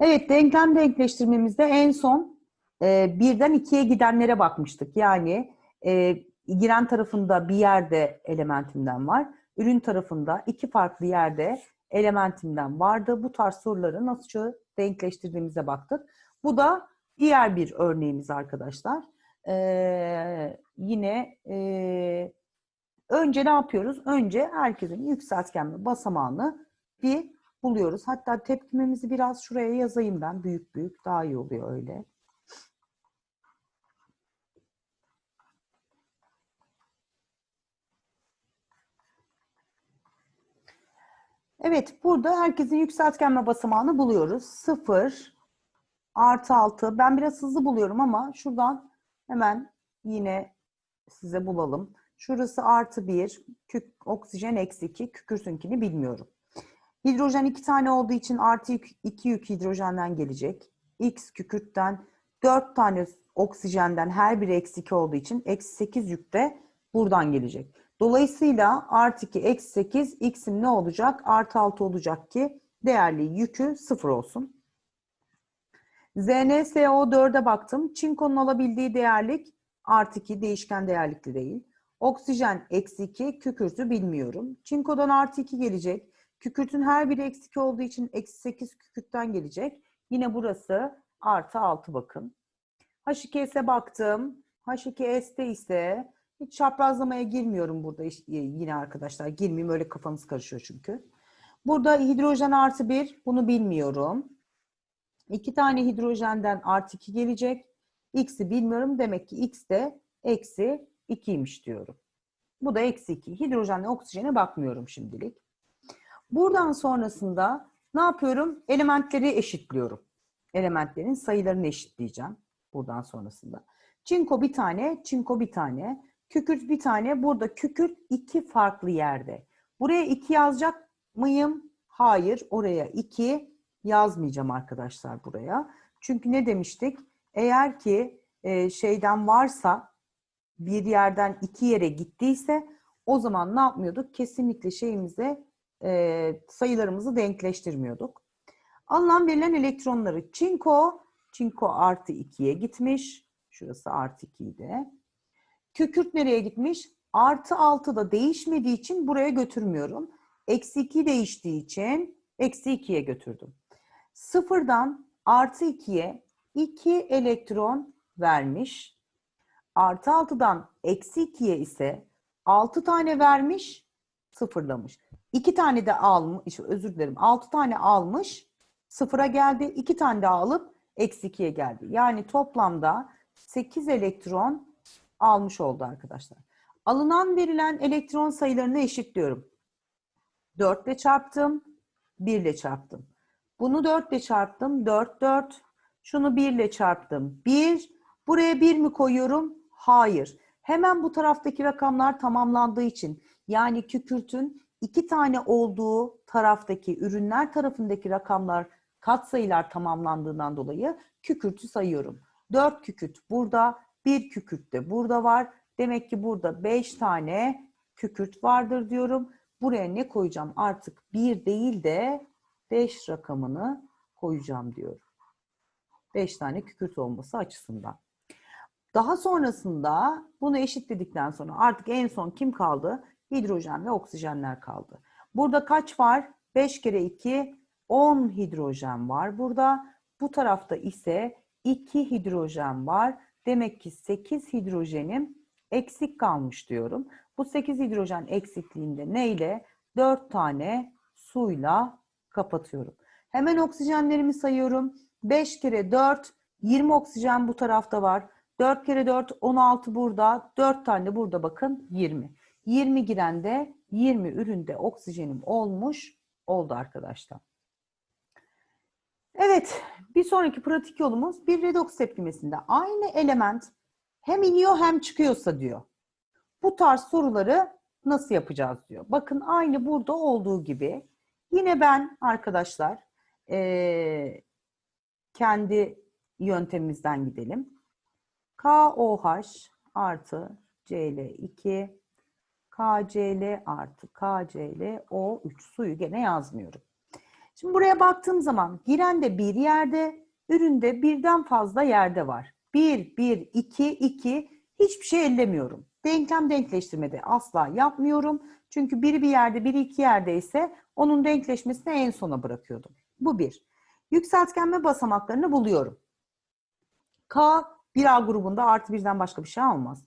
Evet, denklem denkleştirmemizde en son e, birden ikiye gidenlere bakmıştık. Yani e, giren tarafında bir yerde elementimden var. Ürün tarafında iki farklı yerde elementimden vardı. Bu tarz soruları nasıl denkleştirdiğimize baktık. Bu da diğer bir örneğimiz arkadaşlar. Ee, yine e, önce ne yapıyoruz? Önce herkesin yükseltgen ve basamağını bir buluyoruz. Hatta tepkimemizi biraz şuraya yazayım ben. Büyük büyük daha iyi oluyor öyle. Evet, burada herkesin yükseltgenme basamağını buluyoruz. 0, artı 6. Ben biraz hızlı buluyorum ama şuradan hemen yine size bulalım. Şurası artı 1, kük, oksijen eksi 2, kükürsünkini bilmiyorum. Hidrojen iki tane olduğu için artı iki yük hidrojenden gelecek. X kükürtten dört tane oksijenden her biri eksi 2 olduğu için eksi 8 yük de buradan gelecek. Dolayısıyla artı 2 eksi 8 x'in ne olacak? Artı 6 olacak ki değerli yükü sıfır olsun. ZnSO4'e baktım. Çinkonun alabildiği değerlik artı 2 değişken değerlikli değil. Oksijen eksi 2 kükürtü bilmiyorum. Çinkodan artı 2 gelecek. Kükürtün her biri eksi 2 olduğu için eksi 8 kükürtten gelecek. Yine burası artı 6 bakın. H2S'e baktım. H2S'te ise hiç çaprazlamaya girmiyorum burada yine arkadaşlar. Girmeyeyim öyle kafanız karışıyor çünkü. Burada hidrojen artı 1 bunu bilmiyorum. İki tane hidrojenden artı 2 gelecek. X'i bilmiyorum. Demek ki X de eksi 2'ymiş diyorum. Bu da eksi 2. Hidrojenle oksijene bakmıyorum şimdilik. Buradan sonrasında ne yapıyorum? Elementleri eşitliyorum. Elementlerin sayılarını eşitleyeceğim buradan sonrasında. Çinko bir tane, çinko bir tane. Kükürt bir tane. Burada kükürt iki farklı yerde. Buraya iki yazacak mıyım? Hayır. Oraya iki yazmayacağım arkadaşlar buraya. Çünkü ne demiştik? Eğer ki e, şeyden varsa bir yerden iki yere gittiyse o zaman ne yapmıyorduk? Kesinlikle şeyimize e, sayılarımızı denkleştirmiyorduk. Alınan verilen elektronları çinko, çinko artı 2'ye gitmiş. Şurası artı 2'ydi. Kükürt nereye gitmiş? Artı 6 da değişmediği için buraya götürmüyorum. Eksi 2 değiştiği için eksi 2'ye götürdüm. Sıfırdan artı 2'ye 2 elektron vermiş. Artı 6'dan eksi 2'ye ise 6 tane vermiş, sıfırlamış. 2 tane de almış, özür dilerim 6 tane almış, sıfıra geldi. 2 tane de alıp eksi 2'ye geldi. Yani toplamda 8 elektron almış oldu arkadaşlar. Alınan verilen elektron sayılarını eşitliyorum. 4 ile çarptım, 1 ile çarptım. Bunu 4 ile çarptım, 4, 4. Şunu 1 ile çarptım, 1. Buraya 1 mi koyuyorum? Hayır. Hemen bu taraftaki rakamlar tamamlandığı için yani kükürtün iki tane olduğu taraftaki ürünler tarafındaki rakamlar katsayılar tamamlandığından dolayı kükürtü sayıyorum. 4 kükürt burada, 1 kükürt de burada var. Demek ki burada 5 tane kükürt vardır diyorum. Buraya ne koyacağım? Artık 1 değil de 5 rakamını koyacağım diyorum. 5 tane kükürt olması açısından. Daha sonrasında bunu eşitledikten sonra artık en son kim kaldı? Hidrojen ve oksijenler kaldı. Burada kaç var? 5 kere 2, 10 hidrojen var burada. Bu tarafta ise 2 hidrojen var. Demek ki 8 hidrojenim eksik kalmış diyorum. Bu 8 hidrojen eksikliğinde neyle? 4 tane suyla kapatıyorum. Hemen oksijenlerimi sayıyorum. 5 kere 4, 20 oksijen bu tarafta var. 4 kere 4, 16 burada. 4 tane burada bakın 20. 20 girende 20 üründe oksijenim olmuş oldu arkadaşlar. Evet, bir sonraki pratik yolumuz bir redoks tepkimesinde aynı element hem iniyor hem çıkıyorsa diyor. Bu tarz soruları nasıl yapacağız diyor. Bakın aynı burada olduğu gibi yine ben arkadaşlar e, kendi yöntemimizden gidelim. KOH artı Cl2 KCl artı KCl O3 suyu gene yazmıyorum. Şimdi buraya baktığım zaman girende bir yerde, üründe birden fazla yerde var. 1, 1, 2, 2 hiçbir şey ellemiyorum. Denklem denkleştirmede asla yapmıyorum. Çünkü biri bir yerde, biri iki yerde ise onun denkleşmesini en sona bırakıyordum. Bu bir. Yükseltgenme basamaklarını buluyorum. K 1A grubunda artı birden başka bir şey almaz.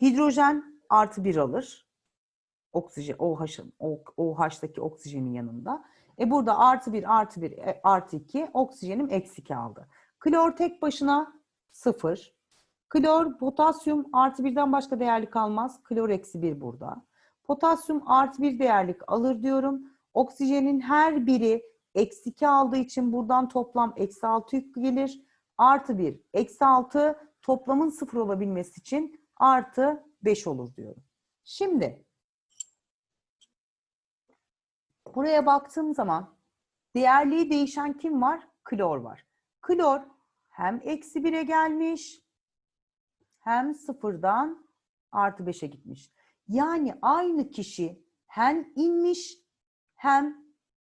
Hidrojen artı bir alır. Oksijen, OH'ın, OH'daki oksijenin yanında. E burada artı bir, artı bir, e, artı iki, oksijenim eksi iki aldı. Klor tek başına sıfır. Klor, potasyum artı birden başka değerlik kalmaz. Klor eksi bir burada. Potasyum artı bir değerlik alır diyorum. Oksijenin her biri eksi 2 aldığı için buradan toplam eksi 6 yük gelir. Artı 1, eksi 6 toplamın sıfır olabilmesi için artı 5 olur diyorum. Şimdi buraya baktığım zaman değerliği değişen kim var? Klor var. Klor hem eksi 1'e gelmiş hem sıfırdan artı 5'e gitmiş. Yani aynı kişi hem inmiş hem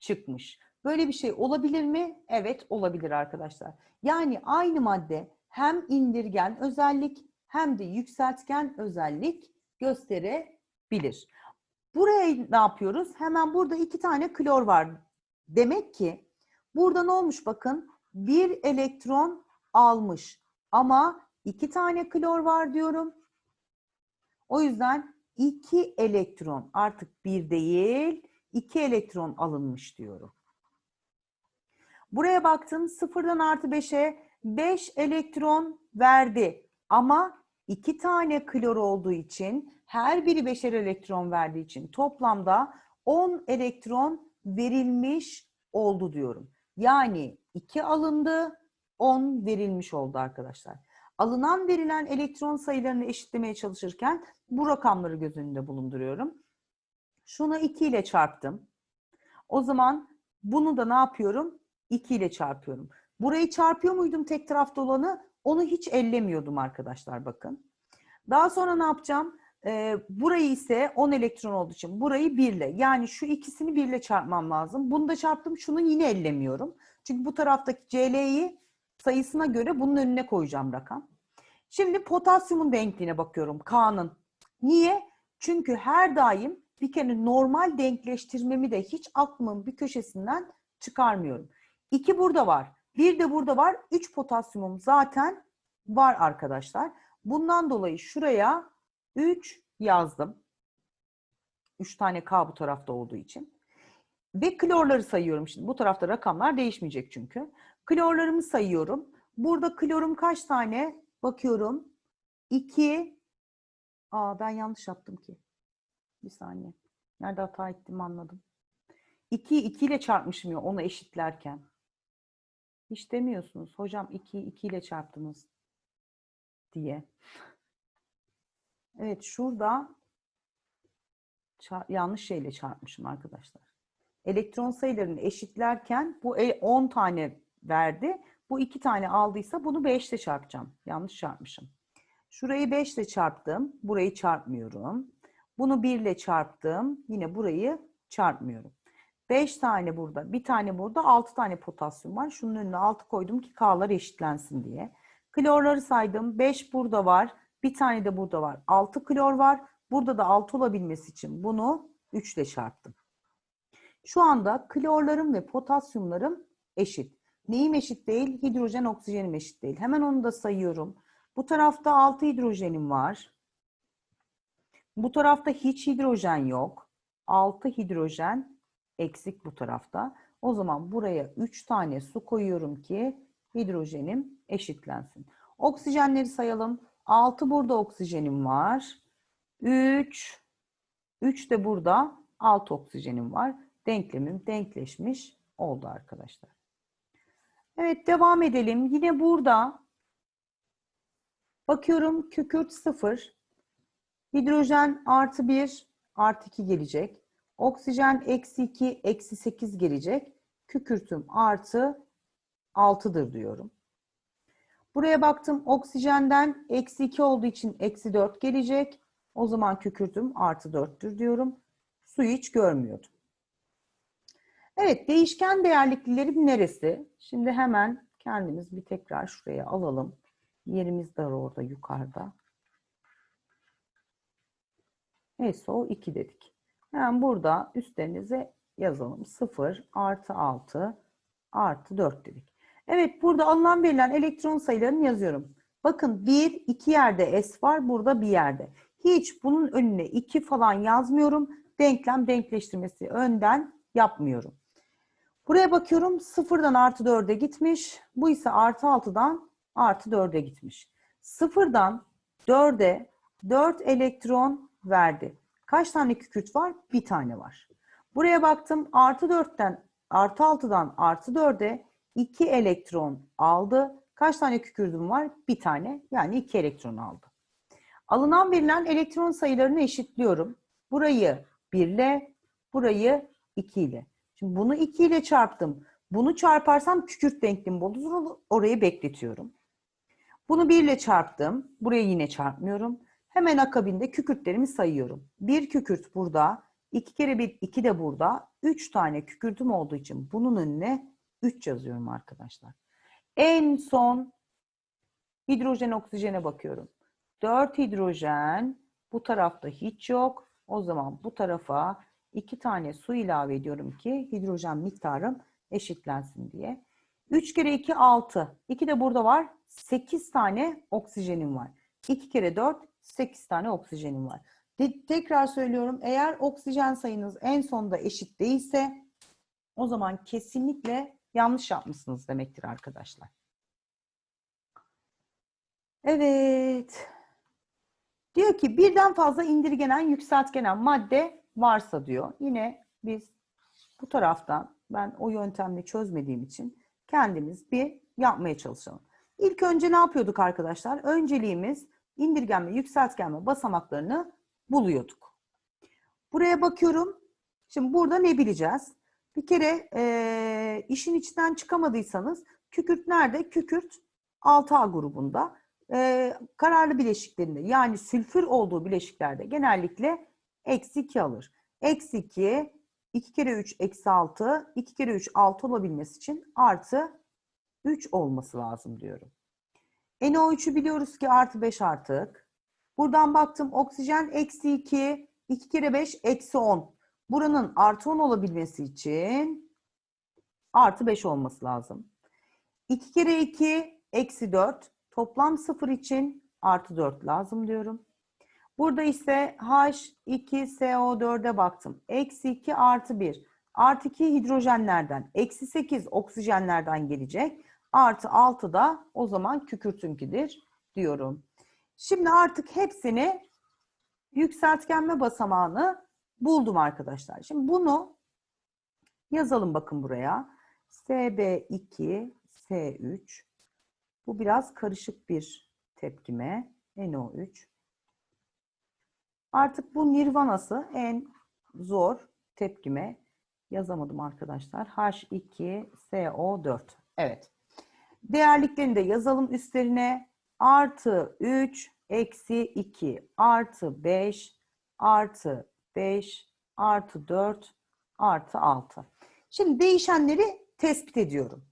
çıkmış. Böyle bir şey olabilir mi? Evet olabilir arkadaşlar. Yani aynı madde hem indirgen özellik hem de yükseltgen özellik gösterebilir. Buraya ne yapıyoruz? Hemen burada iki tane klor var. Demek ki burada ne olmuş bakın? Bir elektron almış ama iki tane klor var diyorum. O yüzden iki elektron artık bir değil, iki elektron alınmış diyorum. Buraya baktım sıfırdan artı 5'e 5 elektron verdi. Ama iki tane klor olduğu için her biri 5'er elektron verdiği için toplamda 10 elektron verilmiş oldu diyorum. Yani 2 alındı, 10 verilmiş oldu arkadaşlar. Alınan verilen elektron sayılarını eşitlemeye çalışırken bu rakamları göz önünde bulunduruyorum. Şunu 2 ile çarptım. O zaman bunu da ne yapıyorum? 2 ile çarpıyorum. Burayı çarpıyor muydum tek tarafta olanı? Onu hiç ellemiyordum arkadaşlar bakın. Daha sonra ne yapacağım? Ee, burayı ise 10 elektron olduğu için burayı 1 ile yani şu ikisini 1 ile çarpmam lazım. Bunu da çarptım şunu yine ellemiyorum. Çünkü bu taraftaki CL'yi sayısına göre bunun önüne koyacağım rakam. Şimdi potasyumun denkliğine bakıyorum K'nın. Niye? Çünkü her daim bir kere normal denkleştirmemi de hiç aklımın bir köşesinden çıkarmıyorum. 2 burada var. Bir de burada var. 3 potasyumum zaten var arkadaşlar. Bundan dolayı şuraya 3 yazdım. 3 tane K bu tarafta olduğu için. Ve klorları sayıyorum şimdi. Bu tarafta rakamlar değişmeyecek çünkü. Klorlarımı sayıyorum. Burada klorum kaç tane? Bakıyorum. 2. Aa ben yanlış yaptım ki. Bir saniye. Nerede hata ettim anladım. 2'yi 2 ile çarpmışım ya onu eşitlerken. Hiç demiyorsunuz. Hocam 2'yi 2 ile çarptınız diye. Evet şurada yanlış şeyle çarpmışım arkadaşlar. Elektron sayılarını eşitlerken bu 10 e, tane verdi. Bu 2 tane aldıysa bunu 5 ile çarpacağım. Yanlış çarpmışım. Şurayı 5 ile çarptım. Burayı çarpmıyorum. Bunu 1 ile çarptım. Yine burayı çarpmıyorum. 5 tane burada, bir tane burada, 6 tane potasyum var. Şunun önüne 6 koydum ki K'lar eşitlensin diye. Klorları saydım. 5 burada var. Bir tane de burada var. 6 klor var. Burada da 6 olabilmesi için bunu 3 ile çarptım. Şu anda klorlarım ve potasyumlarım eşit. Neyim eşit değil? Hidrojen, oksijenim eşit değil. Hemen onu da sayıyorum. Bu tarafta 6 hidrojenim var. Bu tarafta hiç hidrojen yok. 6 hidrojen eksik bu tarafta. O zaman buraya 3 tane su koyuyorum ki hidrojenim eşitlensin. Oksijenleri sayalım. 6 burada oksijenim var. 3 3 de burada 6 oksijenim var. Denklemim denkleşmiş oldu arkadaşlar. Evet devam edelim. Yine burada bakıyorum kükürt 0. Hidrojen artı 1 artı 2 gelecek. Oksijen eksi 2, eksi 8 gelecek. Kükürtüm artı 6'dır diyorum. Buraya baktım oksijenden eksi 2 olduğu için eksi 4 gelecek. O zaman kükürtüm artı 4'tür diyorum. Suyu hiç görmüyordum. Evet, değişken değerliklerim neresi? Şimdi hemen kendimiz bir tekrar şuraya alalım. Yerimiz de orada yukarıda. SO 2 dedik. Hemen burada üstlerinize yazalım. 0 artı 6 artı 4 dedik. Evet burada alınan verilen elektron sayılarını yazıyorum. Bakın 1, 2 yerde S var, burada bir yerde. Hiç bunun önüne 2 falan yazmıyorum. Denklem denkleştirmesi önden yapmıyorum. Buraya bakıyorum sıfırdan artı 4'e gitmiş. Bu ise artı 6'dan artı 4'e gitmiş. Sıfırdan 4'e 4 elektron verdi. Kaç tane kükürt var? Bir tane var. Buraya baktım artı 4'ten artı 6'dan artı 4'e 2 elektron aldı. Kaç tane kükürdüm var? Bir tane. Yani 2 elektron aldı. Alınan verilen elektron sayılarını eşitliyorum. Burayı 1 ile, burayı 2 ile. Şimdi bunu 2 ile çarptım. Bunu çarparsam kükürt denklemi olur. Orayı bekletiyorum. Bunu 1 ile çarptım. Buraya yine çarpmıyorum. Hemen akabinde kükürtlerimi sayıyorum. Bir kükürt burada. 2 kere 1, 2 de burada. 3 tane kükürtüm olduğu için bunun önüne 3 yazıyorum arkadaşlar. En son hidrojen oksijene bakıyorum. 4 hidrojen. Bu tarafta hiç yok. O zaman bu tarafa 2 tane su ilave ediyorum ki hidrojen miktarım eşitlensin diye. 3 kere 2 6. 2 de burada var. 8 tane oksijenim var. 2 kere 4 8 tane oksijenim var. De- tekrar söylüyorum eğer oksijen sayınız en sonda eşit değilse o zaman kesinlikle yanlış yapmışsınız demektir arkadaşlar. Evet. Diyor ki birden fazla indirgenen yükseltgenen madde varsa diyor. Yine biz bu taraftan ben o yöntemle çözmediğim için kendimiz bir yapmaya çalışalım. İlk önce ne yapıyorduk arkadaşlar? Önceliğimiz indirgenme, yükseltgenme basamaklarını buluyorduk. Buraya bakıyorum. Şimdi burada ne bileceğiz? Bir kere e, işin içinden çıkamadıysanız kükürt nerede? Kükürt 6A grubunda. E, kararlı bileşiklerinde yani sülfür olduğu bileşiklerde genellikle eksi 2 alır. Eksi 2, 2 kere 3 eksi 6, 2 kere 3 6 olabilmesi için artı 3 olması lazım diyorum. NO3'ü biliyoruz ki artı 5 artık. Buradan baktım oksijen eksi 2, 2 kere 5 eksi 10. Buranın artı 10 olabilmesi için artı 5 olması lazım. 2 kere 2 eksi 4. Toplam 0 için artı 4 lazım diyorum. Burada ise H2SO4'e baktım. Eksi 2 artı 1. Artı 2 hidrojenlerden. Eksi 8 oksijenlerden gelecek. Artı 6 da o zaman kükürtünkidir diyorum. Şimdi artık hepsini yükseltgenme basamağını buldum arkadaşlar. Şimdi bunu yazalım bakın buraya. SB2, S3. Bu biraz karışık bir tepkime. NO3. Artık bu nirvanası en zor tepkime yazamadım arkadaşlar. H2SO4. Evet. Değerliklerini de yazalım üstlerine. Artı 3, eksi 2, artı 5, artı 5, artı 4, artı 6. Şimdi değişenleri tespit ediyorum.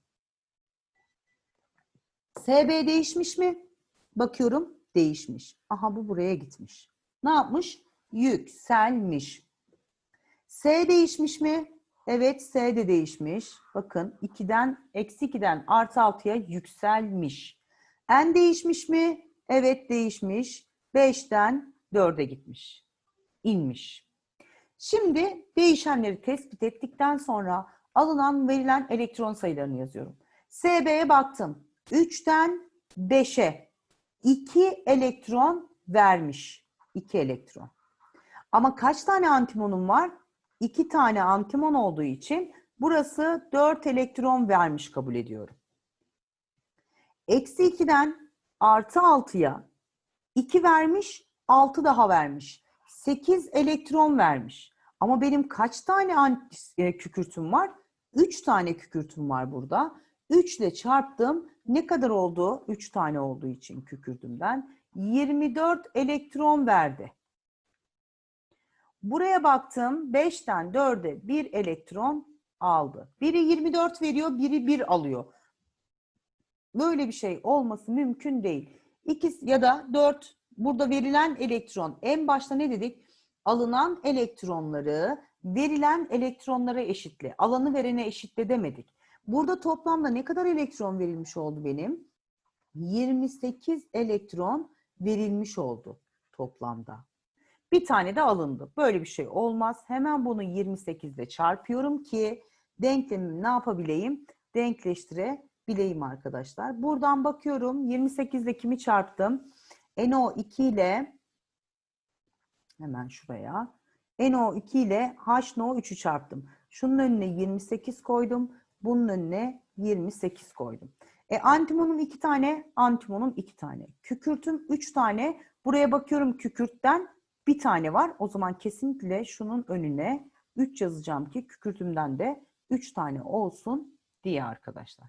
SB değişmiş mi? Bakıyorum değişmiş. Aha bu buraya gitmiş. Ne yapmış? Yükselmiş. S değişmiş mi? Evet S de değişmiş. Bakın 2'den eksi 2'den artı 6'ya yükselmiş. N değişmiş mi? Evet değişmiş. 5'ten 4'e gitmiş. İnmiş. Şimdi değişenleri tespit ettikten sonra alınan verilen elektron sayılarını yazıyorum. SB'ye baktım. 3'ten 5'e 2 elektron vermiş. 2 elektron. Ama kaç tane antimonum var? 2 tane antimon olduğu için burası 4 elektron vermiş kabul ediyorum. Eksi 2'den artı 6'ya 2 vermiş, 6 daha vermiş. 8 elektron vermiş. Ama benim kaç tane anti- kükürtüm var? 3 tane kükürtüm var burada. 3 ile çarptım. Ne kadar oldu? 3 tane olduğu için kükürdümden. 24 elektron verdi. Buraya baktım. 5'ten 4'e 1 elektron aldı. Biri 24 veriyor, biri 1 alıyor. Böyle bir şey olması mümkün değil. İkisi ya da 4 burada verilen elektron en başta ne dedik? Alınan elektronları verilen elektronlara eşitle. Alanı verene eşitle demedik. Burada toplamda ne kadar elektron verilmiş oldu benim? 28 elektron verilmiş oldu toplamda. Bir tane de alındı. Böyle bir şey olmaz. Hemen bunu 28 ile çarpıyorum ki denklemimi ne yapabileyim? Denkleştirebileyim arkadaşlar. Buradan bakıyorum. 28 ile kimi çarptım? NO2 ile hemen şuraya. NO2 ile HNO3'ü çarptım. Şunun önüne 28 koydum. Bunun önüne 28 koydum. E, antimonum iki tane, antimonum iki tane. Kükürtüm üç tane. Buraya bakıyorum kükürtten bir tane var. O zaman kesinlikle şunun önüne 3 yazacağım ki kükürtümden de 3 tane olsun diye arkadaşlar.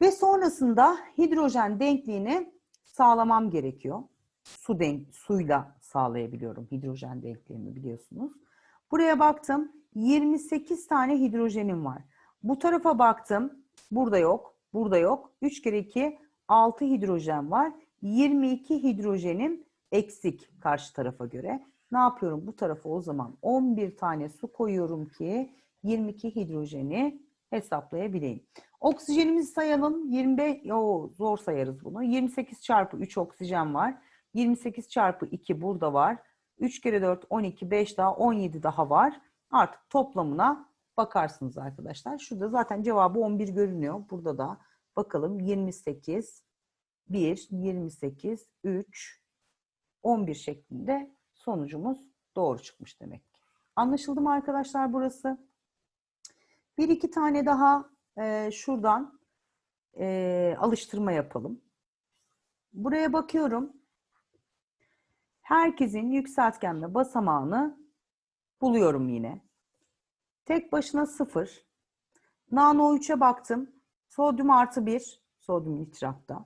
Ve sonrasında hidrojen denkliğini sağlamam gerekiyor. Su denk, suyla sağlayabiliyorum hidrojen denkliğini biliyorsunuz. Buraya baktım 28 tane hidrojenim var. Bu tarafa baktım burada yok, burada yok. 3 kere 2 6 hidrojen var. 22 hidrojenim eksik karşı tarafa göre. Ne yapıyorum? Bu tarafa o zaman 11 tane su koyuyorum ki 22 hidrojeni hesaplayabileyim. Oksijenimizi sayalım. 25, o zor sayarız bunu. 28 çarpı 3 oksijen var. 28 çarpı 2 burada var. 3 kere 4 12, 5 daha 17 daha var. Artık toplamına bakarsınız arkadaşlar. Şurada zaten cevabı 11 görünüyor. Burada da bakalım 28, 1, 28, 3, 11 şeklinde sonucumuz doğru çıkmış demek ki. Anlaşıldı mı arkadaşlar burası? Bir iki tane daha e, şuradan e, alıştırma yapalım. Buraya bakıyorum. Herkesin yükseltgenme basamağını buluyorum yine. Tek başına 0. Nano 3'e baktım. Sodyum artı 1. Sodyum nitrakta.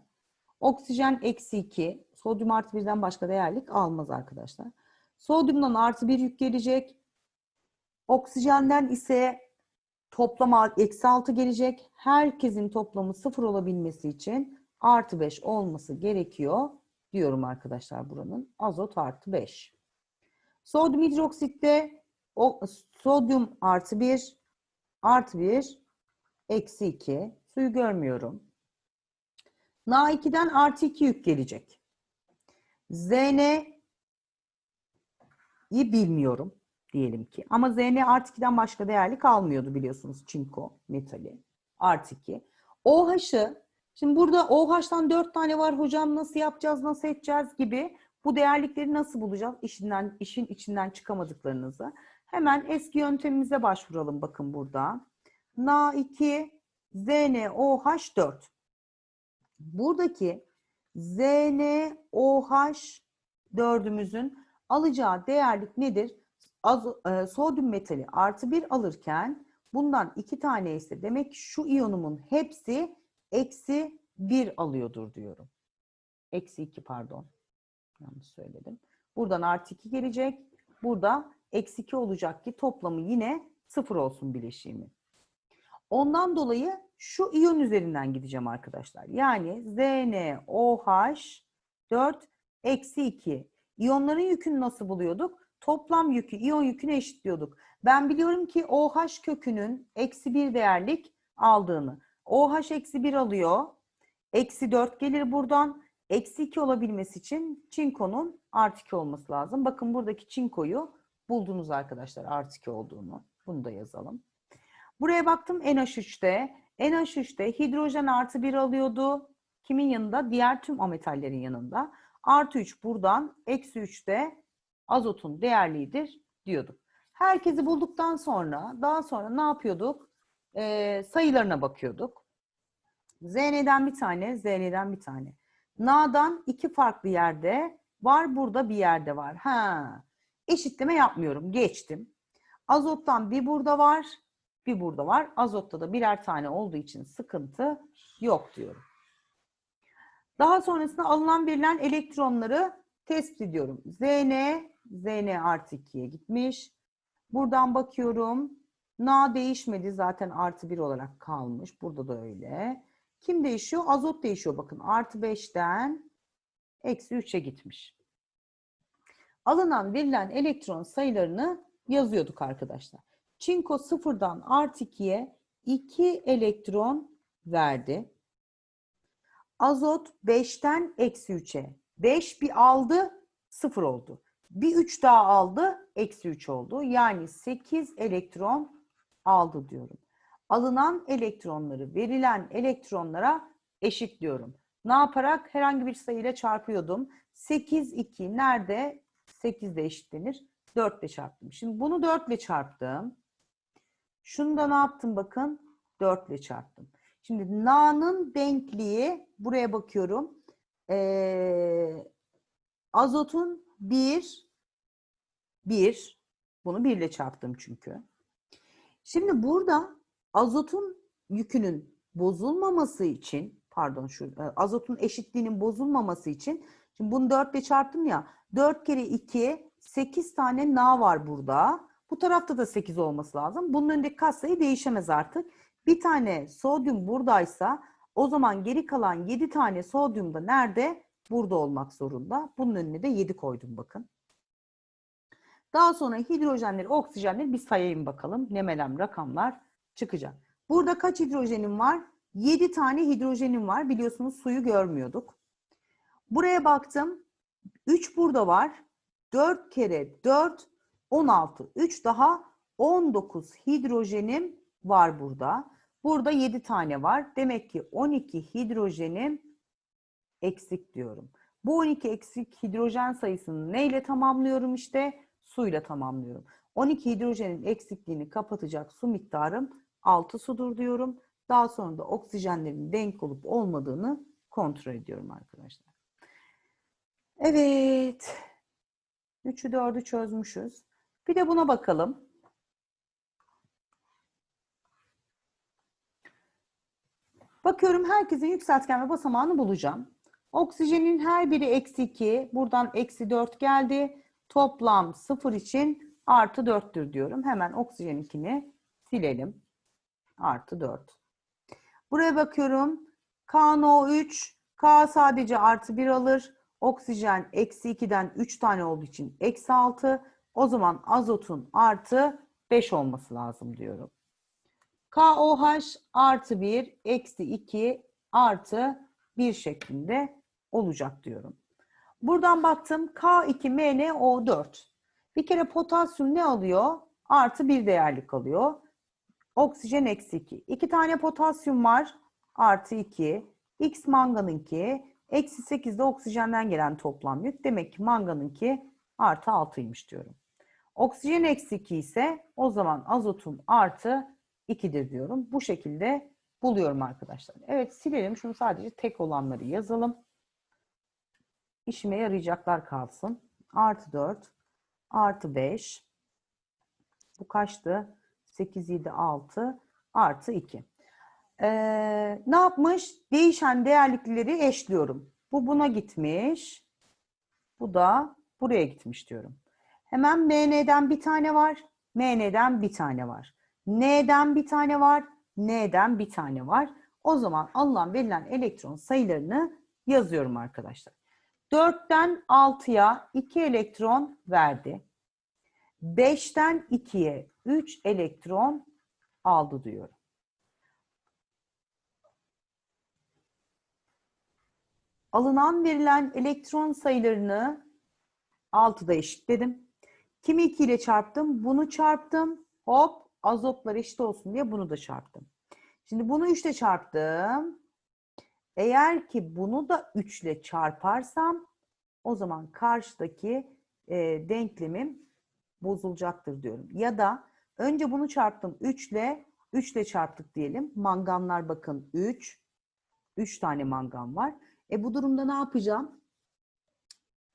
Oksijen eksi 2. Sodyum artı 1'den başka değerlik almaz arkadaşlar. Sodyumdan artı 1 yük gelecek. Oksijenden ise toplam eksi 6 gelecek. Herkesin toplamı 0 olabilmesi için artı 5 olması gerekiyor diyorum arkadaşlar buranın. Azot artı 5. Sodyum hidroksitte o, sodyum artı 1 artı 1 eksi 2. Suyu görmüyorum. Na2'den artı 2 yük gelecek. Zn iyi bilmiyorum diyelim ki. Ama Zn artı 2'den başka değerli kalmıyordu biliyorsunuz çinko metali. Artı 2. OH'ı şimdi burada OH'tan 4 tane var hocam nasıl yapacağız nasıl edeceğiz gibi bu değerlikleri nasıl bulacağız işinden, işin içinden çıkamadıklarınızı. Hemen eski yöntemimize başvuralım bakın burada. Na2 ZnOH4. Buradaki ZnOH4'ümüzün alacağı değerlik nedir? Az, e, sodyum metali artı bir alırken bundan iki tane ise demek ki şu iyonumun hepsi eksi bir alıyordur diyorum. Eksi iki pardon. Yanlış söyledim. Buradan artı iki gelecek. Burada eksi iki olacak ki toplamı yine sıfır olsun bileşiğimin. Ondan dolayı şu iyon üzerinden gideceğim arkadaşlar. Yani ZnOH4 eksi 2. İyonların yükünü nasıl buluyorduk? Toplam yükü, iyon yüküne eşitliyorduk. Ben biliyorum ki OH kökünün eksi 1 değerlik aldığını. OH eksi 1 alıyor. Eksi 4 gelir buradan. Eksi 2 olabilmesi için çinkonun artı 2 olması lazım. Bakın buradaki çinkoyu buldunuz arkadaşlar artı 2 olduğunu. Bunu da yazalım. Buraya baktım NH3'te. NH3'te hidrojen artı 1 alıyordu. Kimin yanında? Diğer tüm ametallerin yanında. Artı 3 buradan, eksi 3 de azotun değerlidir diyorduk. Herkesi bulduktan sonra daha sonra ne yapıyorduk? Ee, sayılarına bakıyorduk. Zn'den bir tane, Zn'den bir tane. Na'dan iki farklı yerde var, burada bir yerde var. Ha, eşitleme yapmıyorum, geçtim. Azottan bir burada var, bir burada var. Azotta da birer tane olduğu için sıkıntı yok diyorum. Daha sonrasında alınan verilen elektronları tespit ediyorum. Zn, Zn artı 2'ye gitmiş. Buradan bakıyorum. Na değişmedi zaten artı 1 olarak kalmış. Burada da öyle. Kim değişiyor? Azot değişiyor bakın. Artı 5'ten eksi 3'e gitmiş. Alınan verilen elektron sayılarını yazıyorduk arkadaşlar. Çinko sıfırdan artı 2'ye 2 elektron verdi. Azot 5'ten eksi 3'e. 5 bir aldı, 0 oldu. Bir 3 daha aldı, eksi 3 oldu. Yani 8 elektron aldı diyorum. Alınan elektronları verilen elektronlara eşitliyorum. Ne yaparak? Herhangi bir sayıyla çarpıyordum. 8, 2 nerede? 8 de eşitlenir. 4 ile çarptım. Şimdi bunu 4 ile çarptım. Şunu da ne yaptım bakın? 4 ile çarptım. Şimdi Na'nın denkliği buraya bakıyorum. Ee, azotun 1 1 bunu 1 ile çarptım çünkü. Şimdi burada azotun yükünün bozulmaması için pardon şu e, azotun eşitliğinin bozulmaması için şimdi bunu 4 ile çarptım ya 4 kere 2 8 tane Na var burada. Bu tarafta da 8 olması lazım. Bunun önündeki katsayı değişemez artık. Bir tane sodyum buradaysa o zaman geri kalan 7 tane sodyum da nerede? Burada olmak zorunda. Bunun önüne de 7 koydum bakın. Daha sonra hidrojenleri, oksijenleri bir sayayım bakalım. Nemelem rakamlar çıkacak. Burada kaç hidrojenim var? 7 tane hidrojenim var. Biliyorsunuz suyu görmüyorduk. Buraya baktım. 3 burada var. 4 kere 4, 16. 3 daha 19 hidrojenim var burada. Burada 7 tane var. Demek ki 12 hidrojenim eksik diyorum. Bu 12 eksik hidrojen sayısını neyle tamamlıyorum işte? Suyla tamamlıyorum. 12 hidrojenin eksikliğini kapatacak su miktarım 6 sudur diyorum. Daha sonra da oksijenlerin denk olup olmadığını kontrol ediyorum arkadaşlar. Evet. 3'ü 4'ü çözmüşüz. Bir de buna bakalım. Bakıyorum herkesin yükseltgen ve basamağını bulacağım. Oksijenin her biri eksi 2. Buradan eksi 4 geldi. Toplam 0 için artı 4'tür diyorum. Hemen oksijeninkini silelim. Artı 4. Buraya bakıyorum. KNO3. K sadece artı 1 alır. Oksijen eksi 2'den 3 tane olduğu için eksi 6. O zaman azotun artı 5 olması lazım diyorum. KOH artı 1 eksi 2 artı 1 şeklinde olacak diyorum. Buradan baktım K2MnO4. Bir kere potasyum ne alıyor? Artı 1 değerlik alıyor. Oksijen eksi 2. İki tane potasyum var. Artı 2. X manganınki. Eksi 8 de oksijenden gelen toplam yük. Demek ki manganınki artı 6'ymış diyorum. Oksijen eksi 2 ise o zaman azotum artı 2'dir diyorum. Bu şekilde buluyorum arkadaşlar. Evet silelim. Şunu sadece tek olanları yazalım. İşime yarayacaklar kalsın. Artı 4, artı 5. Bu kaçtı? 8, 7, 6, artı 2. Ee, ne yapmış? Değişen değerlikleri eşliyorum. Bu buna gitmiş. Bu da buraya gitmiş diyorum. Hemen MN'den bir tane var. MN'den bir tane var. N'den bir tane var. N'den bir tane var. O zaman alınan verilen elektron sayılarını yazıyorum arkadaşlar. 4'ten 6'ya 2 elektron verdi. 5'ten 2'ye 3 elektron aldı diyorum. Alınan verilen elektron sayılarını 6'da eşitledim. Kimi 2 ile çarptım? Bunu çarptım. Hop azotlar eşit olsun diye bunu da çarptım. Şimdi bunu 3 ile çarptım. Eğer ki bunu da 3 ile çarparsam o zaman karşıdaki e, denklemim bozulacaktır diyorum. Ya da önce bunu çarptım 3 ile 3 ile çarptık diyelim. Manganlar bakın 3. 3 tane mangan var. E bu durumda ne yapacağım?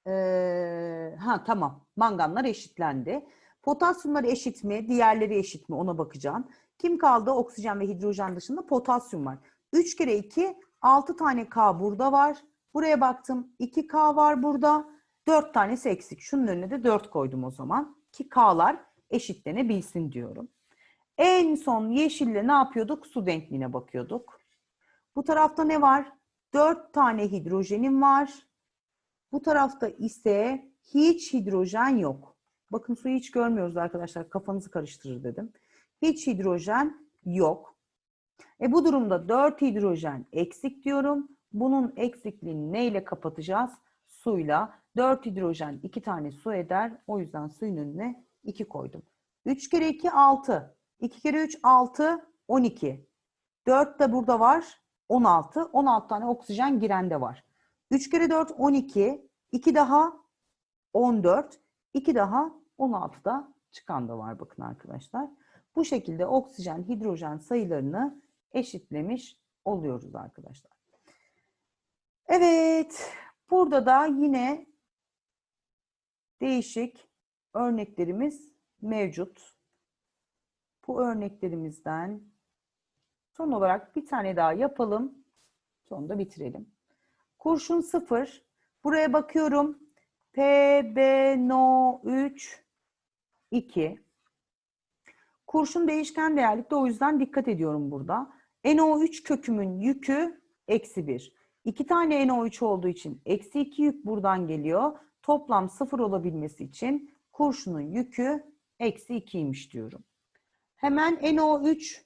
Ee, ha tamam. Manganlar eşitlendi. Potasyumlar eşit mi? Diğerleri eşit mi? Ona bakacağım. Kim kaldı? Oksijen ve hidrojen dışında potasyum var. 3 kere 2 6 tane K burada var. Buraya baktım 2K var burada. 4 tanesi eksik. Şunun önüne de 4 koydum o zaman. Ki K'lar eşitlenebilsin diyorum. En son yeşille ne yapıyorduk? Su denkliğine bakıyorduk. Bu tarafta ne var? 4 tane hidrojenim var. Bu tarafta ise hiç hidrojen yok. Bakın suyu hiç görmüyoruz arkadaşlar. Kafanızı karıştırır dedim. Hiç hidrojen yok. E bu durumda 4 hidrojen eksik diyorum. Bunun eksikliğini neyle kapatacağız? Suyla. 4 hidrojen 2 tane su eder. O yüzden suyun önüne 2 koydum. 3 kere 2 6. 2 kere 3 6 12. 4 de burada var. 16. 16 tane oksijen girende var. 3 kere 4 12. 2 daha 14. 2 daha 16 da çıkan da var bakın arkadaşlar. Bu şekilde oksijen, hidrojen sayılarını eşitlemiş oluyoruz arkadaşlar. Evet, burada da yine değişik örneklerimiz mevcut. Bu örneklerimizden son olarak bir tane daha yapalım. Sonra da bitirelim. Kurşun 0. Buraya bakıyorum. PbNO3 2. Kurşun değişken değerlikte o yüzden dikkat ediyorum burada. NO3 kökümün yükü eksi 1. İki tane NO3 olduğu için eksi 2 yük buradan geliyor. Toplam 0 olabilmesi için kurşunun yükü eksi 2'ymiş diyorum. Hemen NO3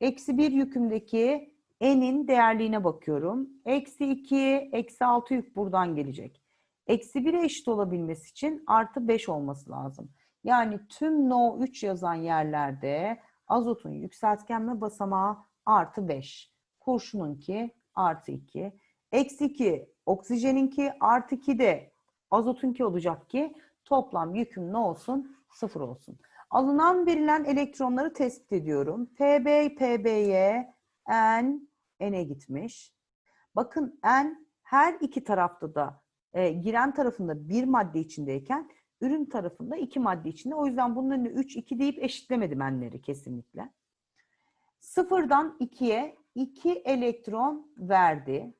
eksi 1 yükümdeki N'in değerliğine bakıyorum. Eksi 2, eksi 6 yük buradan gelecek. Eksi 1'e eşit olabilmesi için artı 5 olması lazım. Yani tüm NO3 yazan yerlerde azotun yükseltgenme basamağı artı 5. Kurşununki artı 2. Eksi 2 oksijeninki artı 2 de azotunki olacak ki toplam yüküm ne olsun? Sıfır olsun. Alınan verilen elektronları tespit ediyorum. PB, PB'ye, N, N'e gitmiş. Bakın N her iki tarafta da e, giren tarafında bir madde içindeyken ürün tarafında iki madde içinde. O yüzden bunun önüne 3, 2 deyip eşitlemedim N'leri kesinlikle. Sıfırdan 2'ye 2 elektron verdi.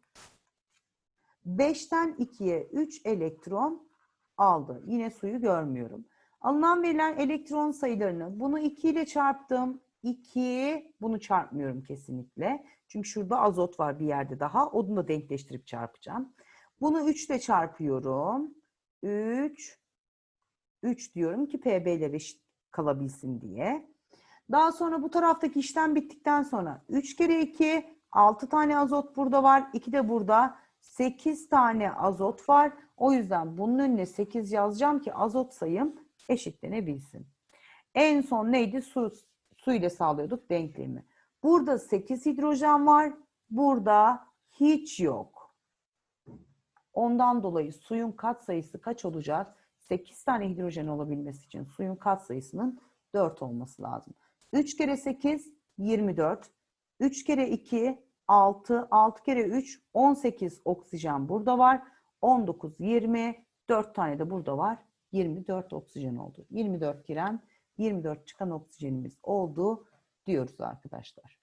5'ten 2'ye 3 elektron aldı. Yine suyu görmüyorum. Alınan verilen elektron sayılarını bunu 2 ile çarptım. 2 bunu çarpmıyorum kesinlikle. Çünkü şurada azot var bir yerde daha. Onu da denkleştirip çarpacağım. Bunu 3 ile çarpıyorum. 3 3 diyorum ki PB'ler eşit kalabilsin diye. Daha sonra bu taraftaki işlem bittikten sonra 3 kere 2 6 tane azot burada var. 2 de burada. 8 tane azot var. O yüzden bunun önüne 8 yazacağım ki azot sayım eşitlenebilsin. En son neydi? Su, su ile sağlıyorduk denklemi. Burada 8 hidrojen var. Burada hiç yok. Ondan dolayı suyun katsayısı kaç olacak? 8 tane hidrojen olabilmesi için suyun katsayısının 4 olması lazım. 3 kere 8 24. 3 kere 2 6. 6 kere 3 18 oksijen burada var. 19 20 4 tane de burada var. 24 oksijen oldu. 24 giren 24 çıkan oksijenimiz oldu diyoruz arkadaşlar.